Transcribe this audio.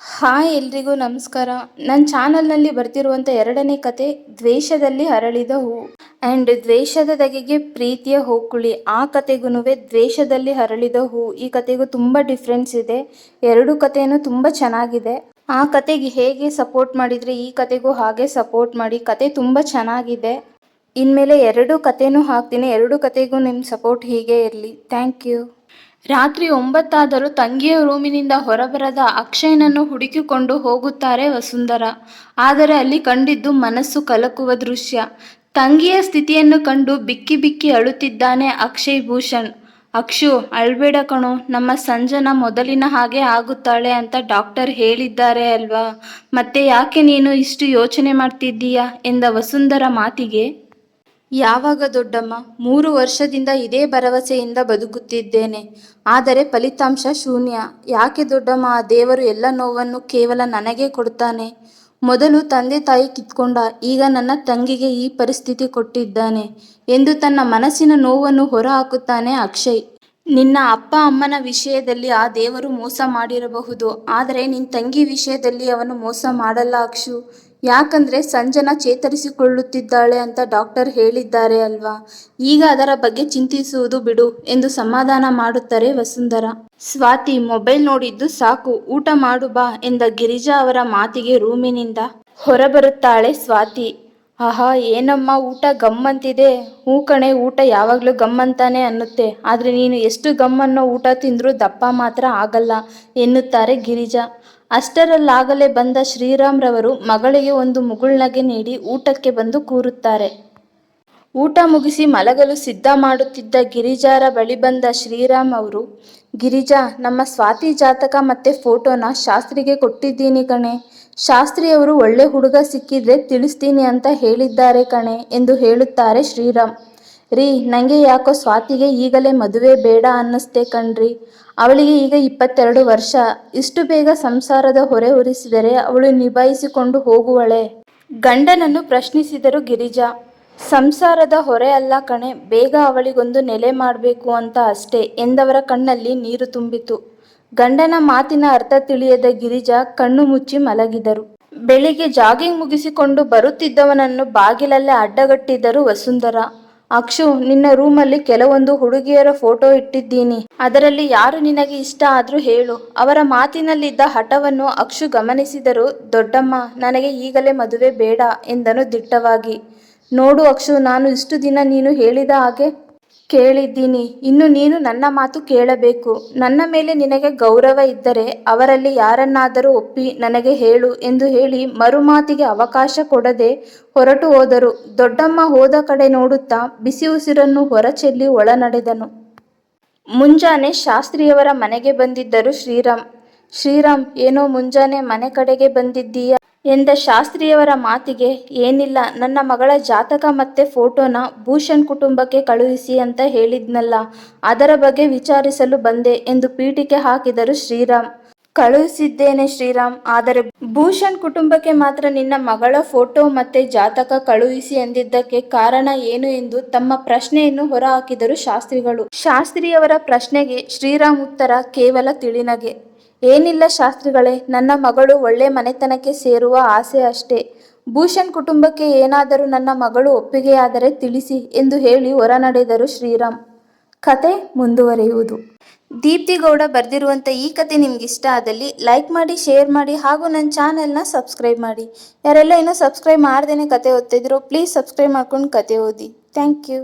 Hi ಎಲ್ರಿಗೂ ನಮಸ್ಕಾರ. ನನ್ನ ಚಾನಲ್ನಲ್ಲಿ ಬರ್ತಿರುವಂಥ ಎರಡನೇ ಕತೆ, ದ್ವೇಷದಲ್ಲಿ ಅರಳಿದ ಹೂವು ಆ್ಯಂಡ್ ದ್ವೇಷದ ದಗೆಗೆ ಪ್ರೀತಿಯ ಹೋಕುಳಿ. ಆ ಕತೆಗೂ ದ್ವೇಷದಲ್ಲಿ ಅರಳಿದ ಹೂವು ಈ ಕತೆಗೂ ತುಂಬ ಡಿಫ್ರೆನ್ಸ್ ಇದೆ. ಎರಡು ಕತೆಯೂ ತುಂಬ ಚೆನ್ನಾಗಿದೆ. ಆ ಕತೆಗೆ ಹೇಗೆ ಸಪೋರ್ಟ್ ಮಾಡಿದರೆ ಈ ಕತೆಗೂ ಹಾಗೆ ಸಪೋರ್ಟ್ ಮಾಡಿ. ಕತೆ ತುಂಬ ಚೆನ್ನಾಗಿದೆ. ಇನ್ಮೇಲೆ ಎರಡು ಕತೆನೂ ಹಾಕ್ತೀನಿ. ಎರಡು ಕತೆಗೂ ನಿಮ್ಮ ಸಪೋರ್ಟ್ ಹೀಗೆ ಇರಲಿ. ಥ್ಯಾಂಕ್ ಯು ರಾತ್ರಿ ಒಂಬತ್ತಾದರೂ ತಂಗಿಯ ರೂಮಿನಿಂದ ಹೊರಬರದ ಅಕ್ಷಯನನ್ನು ಹುಡುಕಿಕೊಂಡು ಹೋಗುತ್ತಾರೆ ವಸುಂಧರ. ಆದರೆ ಅಲ್ಲಿ ಕಂಡಿದ್ದು ಮನಸ್ಸು ಕಲಕುವ ದೃಶ್ಯ. ತಂಗಿಯ ಸ್ಥಿತಿಯನ್ನು ಕಂಡು ಬಿಕ್ಕಿ ಬಿಕ್ಕಿ ಅಳುತ್ತಿದ್ದಾನೆ ಅಕ್ಷಯ್ ಭೂಷಣ್. ಅಕ್ಷು, ಅಳ್ಬೇಡ ಕಣೋ, ನಮ್ಮ ಸಂಜನ ಮೊದಲಿನ ಹಾಗೆ ಆಗುತ್ತಾಳೆ ಅಂತ ಡಾಕ್ಟರ್ ಹೇಳಿದ್ದಾರೆ ಅಲ್ವಾ? ಮತ್ತೆ ಯಾಕೆ ನೀನು ಇಷ್ಟು ಯೋಚನೆ ಮಾಡ್ತಿದ್ದೀಯಾ? ಎಂದ ವಸುಂಧರ ಮಾತಿಗೆ. ಯಾವಾಗ ದೊಡ್ಡಮ್ಮ? ಮೂರು ವರ್ಷದಿಂದ ಇದೇ ಭರವಸೆಯಿಂದ ಬದುಕುತ್ತಿದ್ದೇನೆ. ಆದರೆ ಫಲಿತಾಂಶ ಶೂನ್ಯ. ಯಾಕೆ ದೊಡ್ಡಮ್ಮ? ಆ ದೇವರು ಎಲ್ಲ ನೋವನ್ನು ಕೇವಲ ನನಗೆ ಕೊಡ್ತಾನೆ. ಮೊದಲು ತಂದೆ ತಾಯಿ ಕಿತ್ಕೊಂಡ. ಈಗ ನನ್ನ ತಂಗಿಗೆ ಈ ಪರಿಸ್ಥಿತಿ ಕೊಟ್ಟಿದ್ದಾನೆ ಎಂದು ತನ್ನ ಮನಸ್ಸಿನ ನೋವನ್ನು ಹೊರಹಾಕುತ್ತಾನೆ ಅಕ್ಷಯ್. ನಿನ್ನ ಅಪ್ಪ ಅಮ್ಮನ ವಿಷಯದಲ್ಲಿ ಆ ದೇವರು ಮೋಸ ಮಾಡಿರಬಹುದು. ಆದರೆ ನಿನ್ನ ತಂಗಿ ವಿಷಯದಲ್ಲಿ ಅವನು ಮೋಸ ಮಾಡಲ್ಲ ಅಕ್ಷು. ಯಾಕಂದ್ರೆ ಸಂಜನಾ ಚೇತರಿಸಿಕೊಳ್ಳುತ್ತಿದ್ದಾಳೆ ಅಂತ ಡಾಕ್ಟರ್ ಹೇಳಿದ್ದಾರೆ ಅಲ್ವಾ? ಈಗ ಅದರ ಬಗ್ಗೆ ಚಿಂತಿಸುವುದು ಬಿಡು ಎಂದು ಸಮಾಧಾನ ಮಾಡುತ್ತಾರೆ ವಸುಂಧರ. ಸ್ವಾತಿ, ಮೊಬೈಲ್ ನೋಡಿದ್ದು ಸಾಕು, ಊಟ ಮಾಡು ಬಾ ಎಂದ ಗಿರಿಜಾ ಅವರ ಮಾತಿಗೆ ರೂಮಿನಿಂದ ಹೊರಬರುತ್ತಾಳೆ ಸ್ವಾತಿ. ಆಹಾ, ಏನಮ್ಮ ಊಟ ಗಮ್ಮಂತಿದೆ? ಹೂ ಕಣೆ, ಊಟ ಯಾವಾಗಲೂ ಗಮ್ಮಂತಾನೆ ಅನ್ನುತ್ತೆ. ಆದರೆ ನೀನು ಎಷ್ಟು ಗಮ್ಮನ್ನೋ ಊಟ ತಿಂದರೂ ದಪ್ಪ ಮಾತ್ರ ಆಗಲ್ಲ, ಎನ್ನುತ್ತಾರೆ ಗಿರಿಜಾ. ಅಷ್ಟರಲ್ಲಾಗಲೇ ಬಂದ ಶ್ರೀರಾಮ್ರವರು ಮಗಳಿಗೆ ಒಂದು ಮುಗುಳ್ನಗೆ ನೀಡಿ ಊಟಕ್ಕೆ ಬಂದು ಕೂರುತ್ತಾರೆ. ಊಟ ಮುಗಿಸಿ ಮಲಗಲು ಸಿದ್ಧ ಮಾಡುತ್ತಿದ್ದ ಗಿರಿಜಾರ ಬಳಿ ಬಂದ ಶ್ರೀರಾಮ್ ಅವರು, ಗಿರಿಜಾ, ನಮ್ಮ ಸ್ವಾತಿ ಜಾತಕ ಮತ್ತೆ ಫೋಟೋನ ಶಾಸ್ತ್ರಿಗೆ ಕೊಟ್ಟಿದ್ದೀನಿ ಕಣೆ. ಶಾಸ್ತ್ರಿಯವರು ಒಳ್ಳೆ ಹುಡುಗ ಸಿಕ್ಕಿದ್ರೆ ತಿಳಿಸ್ತೀನಿ ಅಂತ ಹೇಳಿದ್ದಾರೆ ಕಣೆ ಎಂದು ಹೇಳುತ್ತಾರೆ ಶ್ರೀರಾಮ್. ರೀ ನನಗೆ ಯಾಕೋ ಸ್ವಾತಿಗೆ ಈಗಲೇ ಮದುವೆ ಬೇಡ ಅನ್ನಿಸ್ತೆ ಕಣ್ರಿ. ಅವಳಿಗೆ ಈಗ ಇಪ್ಪತ್ತೆರಡು ವರ್ಷ. ಇಷ್ಟು ಬೇಗ ಸಂಸಾರದ ಹೊರೆ ಹೊರಿಸಿದರೆ ಅವಳು ನಿಭಾಯಿಸಿಕೊಂಡು ಹೋಗುವಳೆ. ಗಂಡನನ್ನು ಪ್ರಶ್ನಿಸಿದರು ಗಿರಿಜಾ. ಸಂಸಾರದ ಹೊರೆ ಅಲ್ಲ ಕಣೆ, ಬೇಗ ಅವಳಿಗೊಂದು ನೆಲೆ ಮಾಡಬೇಕು ಅಂತ ಅಷ್ಟೇ ಎಂದವರ ಕಣ್ಣಲ್ಲಿ ನೀರು ತುಂಬಿತು. ಗಂಡನ ಮಾತಿನ ಅರ್ಥ ತಿಳಿಯದ ಗಿರಿಜಾ ಕಣ್ಣು ಮುಚ್ಚಿ ಮಲಗಿದರು. ಬೆಳಿಗ್ಗೆ ಜಾಗಿಂಗ್ ಮುಗಿಸಿಕೊಂಡು ಬರುತ್ತಿದ್ದವನನ್ನು ಬಾಗಿಲಲ್ಲೇ ಅಡ್ಡಗಟ್ಟಿದ್ದರು ವಸುಂಧರ. ಅಕ್ಷು, ನಿನ್ನ ರೂಮಲ್ಲಿ ಕೆಲವೊಂದು ಹುಡುಗಿಯರ ಫೋಟೋ ಇಟ್ಟಿದ್ದೀನಿ. ಅದರಲ್ಲಿ ಯಾರು ನಿನಗೆ ಇಷ್ಟ ಆದರೂ ಹೇಳು. ಅವರ ಮಾತಿನಲ್ಲಿದ್ದ ಹಠವನ್ನು ಅಕ್ಷು ಗಮನಿಸಿದರು. ದೊಡ್ಡಮ್ಮ, ನನಗೆ ಈಗಲೇ ಮದುವೆ ಬೇಡ ಎಂದನು ದಿಟ್ಟವಾಗಿ. ನೋಡು ಅಕ್ಷು, ನಾನು ಇಷ್ಟು ದಿನ ನೀನು ಹೇಳಿದ ಹಾಗೆ ಕೇಳಿದ್ದೀನಿ. ಇನ್ನು ನೀನು ನನ್ನ ಮಾತು ಕೇಳಬೇಕು. ನನ್ನ ಮೇಲೆ ನಿನಗೆ ಗೌರವ ಇದ್ದರೆ ಅವರಲ್ಲಿ ಯಾರನ್ನಾದರೂ ಒಪ್ಪಿ ನನಗೆ ಹೇಳು ಎಂದು ಹೇಳಿ ಮರುಮಾತಿಗೆ ಅವಕಾಶ ಕೊಡದೆ ಹೊರಟು ಹೋದರು. ದೊಡ್ಡಮ್ಮ ಹೋದ ಕಡೆ ನೋಡುತ್ತಾ ಬಿಸಿ ಉಸಿರನ್ನು ಹೊರಚೆಲ್ಲಿ ಒಳ ನಡೆದನು ಮುಂಜಾನೆ ಶಾಸ್ತ್ರಿಯವರ ಮನೆಗೆ ಬಂದಿದ್ದರು ಶ್ರೀರಾಮ್. ಶ್ರೀರಾಮ್, ಏನೋ ಮುಂಜಾನೆ ಮನೆ ಕಡೆಗೆ ಬಂದಿದ್ದೀಯ? ಎಂದ ಶಾಸ್ತ್ರಿಯವರ ಮಾತಿಗೆ, ಏನಿಲ್ಲ, ನನ್ನ ಮಗಳ ಜಾತಕ ಮತ್ತೆ ಫೋಟೋನ ಭೂಷಣ್ ಕುಟುಂಬಕ್ಕೆ ಕಳುಹಿಸಿ ಅಂತ ಹೇಳಿದ್ನಲ್ಲ, ಅದರ ಬಗ್ಗೆ ವಿಚಾರಿಸಲು ಬಂದೆ ಎಂದು ಪೀಠಿಕೆ ಹಾಕಿದರು ಶ್ರೀರಾಮ್. ಕಳುಹಿಸಿದ್ದೇನೆ ಶ್ರೀರಾಮ್, ಆದರೆ ಭೂಷಣ್ ಕುಟುಂಬಕ್ಕೆ ಮಾತ್ರ ನಿನ್ನ ಮಗಳ ಫೋಟೋ ಮತ್ತೆ ಜಾತಕ ಕಳುಹಿಸಿ ಎಂದಿದ್ದಕ್ಕೆ ಕಾರಣ ಏನು ಎಂದು ತಮ್ಮ ಪ್ರಶ್ನೆಯನ್ನು ಹೊರಹಾಕಿದರು ಶಾಸ್ತ್ರಿಗಳು. ಶಾಸ್ತ್ರಿಯವರ ಪ್ರಶ್ನೆಗೆ ಶ್ರೀರಾಮ್ ಉತ್ತರ ಕೇವಲ ತಿಳಿನಗೆ. ಏನಿಲ್ಲ ಶಾಸ್ತ್ರಿಗಳೇ, ನನ್ನ ಮಗಳು ಒಳ್ಳೆ ಮನೆತನಕ್ಕೆ ಸೇರುವ ಆಸೆ ಅಷ್ಟೇ. ಭೂಷಣ್ ಕುಟುಂಬಕ್ಕೆ ಏನಾದರೂ ನನ್ನ ಮಗಳು ಒಪ್ಪಿಗೆಯಾದರೆ ತಿಳಿಸಿ ಎಂದು ಹೇಳಿ ಹೊರನಡೆದರು ಶ್ರೀರಾಮ್. ಕತೆ ಮುಂದುವರಿಯುವುದು. ದೀಪ್ತಿಗೌಡ ಬರೆದಿರುವಂಥ ಈ ಕತೆ ನಿಮ್ಗೆ ಇಷ್ಟ ಆದಲ್ಲಿ ಲೈಕ್ ಮಾಡಿ, ಶೇರ್ ಮಾಡಿ ಹಾಗೂ ನನ್ನ ಚಾನೆಲ್ನ ಸಬ್ಸ್ಕ್ರೈಬ್ ಮಾಡಿ. ಯಾರೆಲ್ಲ ಇನ್ನೂ ಸಬ್ಸ್ಕ್ರೈಬ್ ಮಾಡ್ದೇನೆ ಕತೆ ಓದ್ತಿದ್ರು ಪ್ಲೀಸ್ ಸಬ್ಸ್ಕ್ರೈಬ್ ಮಾಡ್ಕೊಂಡು ಕತೆ ಓದಿ. Thank you.